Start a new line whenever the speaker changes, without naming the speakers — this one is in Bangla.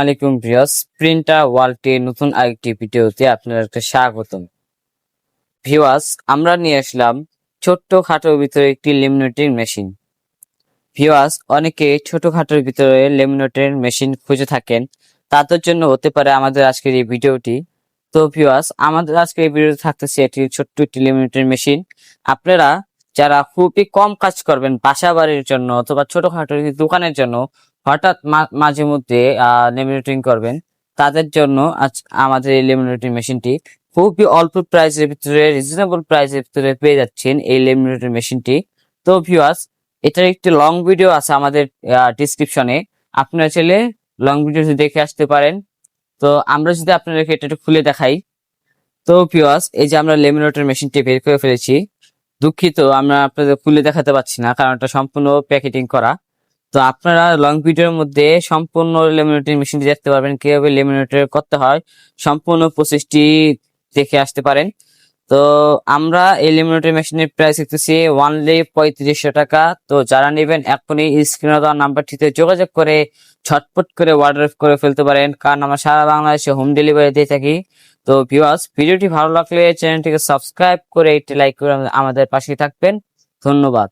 আলাইকুম প্রিয়স প্রিন্টার ওয়ার্ল্ডটির নতুন আরেকটি ভিডিওতে আপনাদেরকে স্বাগতম। ভিওয়াস আমরা নিয়ে আসলাম ছোট্ট খাটোর ভিতরে একটি লেমিনেটিং মেশিন। ভিওয়াস অনেকে ছোট খাটোর ভিতরে লেমিনেটের মেশিন খুঁজে থাকেন, তাদের জন্য হতে পারে আমাদের আজকের এই ভিডিওটি। তো ভিওয়াস আমাদের আজকের এই ভিডিওতে থাকতেছে একটি ছোট্ট একটি লেমিনেটের মেশিন। আপনারা যারা খুবই কম কাজ করবেন বাসা বাড়ির জন্য অথবা ছোটখাটো দোকানের জন্য হঠাৎ মাঝে মধ্যে লেমিনেটিং করবেন। তাদের জন্য আজ আমাদের এই লেমিনেটিং মেশিনটি খুবই অল্প প্রাইসের ভিতরে রিজনেবল প্রাইসের ভিতরে পেয়ে যাচ্ছেন এই লেমিনেটিং মেশিনটি। তো ভিউয়ার্স এটার একটি লং ভিডিও আছে আমাদের ডিসক্রিপশনে আপনারা চাইলে লং ভিডিও দেখে আসতে পারেন। তো আমরা যদি আপনাদেরকে এটা একটু খুলে দেখাই। তো ভিউয়ার্স এই যে আমরা লেমিনেটর মেশিনটি বের করে ফেলেছি। দুঃখিত, আমরা আপনাদের খুলে দেখাতে পারছি না, কারণ এটা সম্পূর্ণ প্যাকেটিং করা। তো আপনারা লং ভিডিওর মধ্যে সম্পূর্ণ লেমিনেটিং মেশিনটি দেখতে পারবেন, কীভাবে লেমিনেটর করতে হয়, সম্পূর্ণ প্রসেসটি দেখে আসতে পারেন। তো আমরা এই লেমিনেটর মেশিনের প্রাইস দেখতেছি ওয়ানলি পঁয়ত্রিশশো টাকা। তো যারা নেবেন এখনই স্ক্রিনে দেওয়া নাম্বারটিতে যোগাযোগ করে ছটপট করে অর্ডার করে ফেলতে পারেন। কারণ আমরা সারা বাংলাদেশে হোম ডেলিভারি দিয়ে থাকি। তো ভিউয়ার্স ভিডিওটি ভালো লাগলে চ্যানেলটিকে সাবস্ক্রাইব করে একটি লাইক করে আমাদের পাশে থাকবেন। ধন্যবাদ।